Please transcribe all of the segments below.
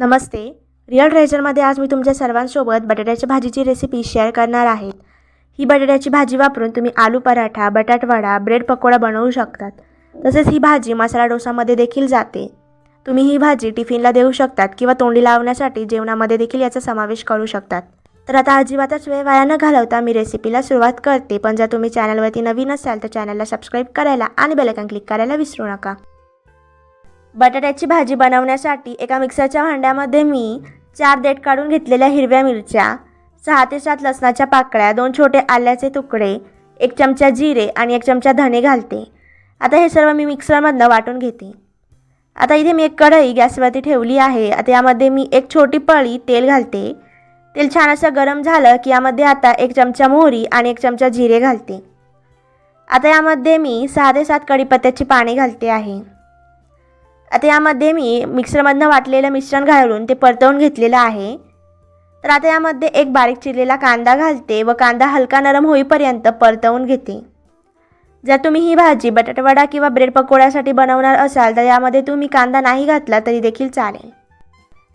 नमस्ते. Real ट्रेजरमध्ये आज मी तुमच्या सर्वांसोबत बटाट्याच्या भाजीची रेसिपी शेअर करणार आहे. ही बटाट्याची भाजी वापरून तुम्ही आलू पराठा बटाटवडा ब्रेड पकोडा बनवू शकतात. तसेच ही भाजी मसाला डोसामध्ये देखील जाते. तुम्ही ही भाजी टिफिनला देऊ शकतात किंवा तोंडी लावण्यासाठी जेवणामध्ये देखील याचा समावेश करू शकतात. तर आता अजिबातच वेळ वाया न घालवता मी रेसिपीला सुरुवात करते. पण जर तुम्ही चॅनलवरती नवीन असाल तर चॅनलला सबस्क्राईब करायला आणि बेलकन क्लिक करायला विसरू नका. बटाट्याची भाजी बनवण्यासाठी एका मिक्सरच्या भांड्यामध्ये मी चार देठ काढून घेतलेल्या हिरव्या मिरच्या सहा ते सात लसणाच्या पाकळ्या दोन छोटे आल्याचे तुकडे एक चमचा जिरे आणि एक चमचा धणे घालते. आता हे सर्व मी मिक्सरमधनं वाटून घेते. आता इथे मी एक कढई गॅसवरती ठेवली आहे. आता यामध्ये मी एक छोटी पळी तेल घालते. तेल छान असं गरम झालं की यामध्ये आता एक चमचा मोहरी आणि एक चमचा जिरे घालते. आता यामध्ये मी सहा ते सात कढीपत्त्याची पाने घालते आहे. आता यामध्ये मी मिक्सरमधनं वाटलेलं मिश्रण घालून ते परतवून घेतलेलं आहे. तर आता यामध्ये एक बारीक चिरलेला कांदा घालते व कांदा हलका नरम होईपर्यंत परतवून घेते. जर तुम्ही ही भाजी बटाटवडा किंवा ब्रेड पकोड्यासाठी बनवणार असाल तर यामध्ये तुम्ही कांदा नाही घातला तरी देखील चालेल.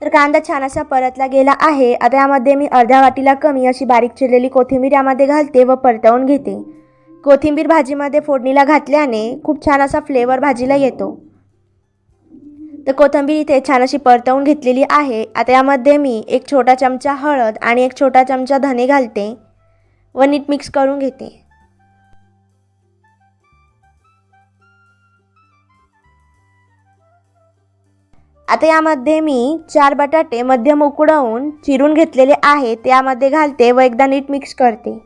तर कांदा छान असा परतला गेला आहे. आता यामध्ये मी अर्ध्या वाटीला कमी अशी बारीक चिरलेली कोथिंबीर यामध्ये घालते व परतवून घेते. कोथिंबीर भाजीमध्ये फोडणीला घातल्याने खूप छान असा फ्लेवर भाजीला येतो. तर कोथिंबीर इथे छान अशी परतवून घेतलेली आहे. आता यामध्ये मी एक छोटा चमचा हळद आणि एक छोटा चमचा धने घालते व नीट मिक्स करून घेते. आता यामध्ये मी चार बटाटे मध्यम उकडवून चिरून घेतलेले आहे त्यामध्ये घालते व एकदा नीट मिक्स करते.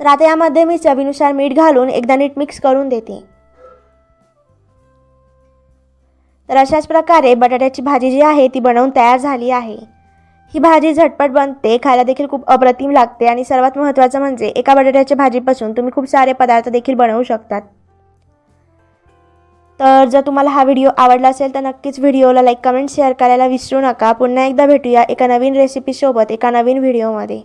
तर आता यामध्ये मी चवीनुसार मीठ घालून एकदा नीट मिक्स करून देते. तर अशाच प्रकारे बटाट्याची भाजी जी आहे ती बनवून तयार झाली आहे. ही भाजी झटपट बनते खायला देखील खूप अप्रतिम लागते आणि सर्वात महत्त्वाचं म्हणजे एका बटाट्याच्या भाजीपासून तुम्ही खूप सारे पदार्थ देखील बनवू शकतात. तर जर तुम्हाला हा व्हिडिओ आवडला असेल तर नक्कीच व्हिडिओला लाईक कमेंट शेअर करायला विसरू नका. पुन्हा एकदा भेटूया एका नवीन रेसिपीसोबत एका नवीन व्हिडिओमध्ये.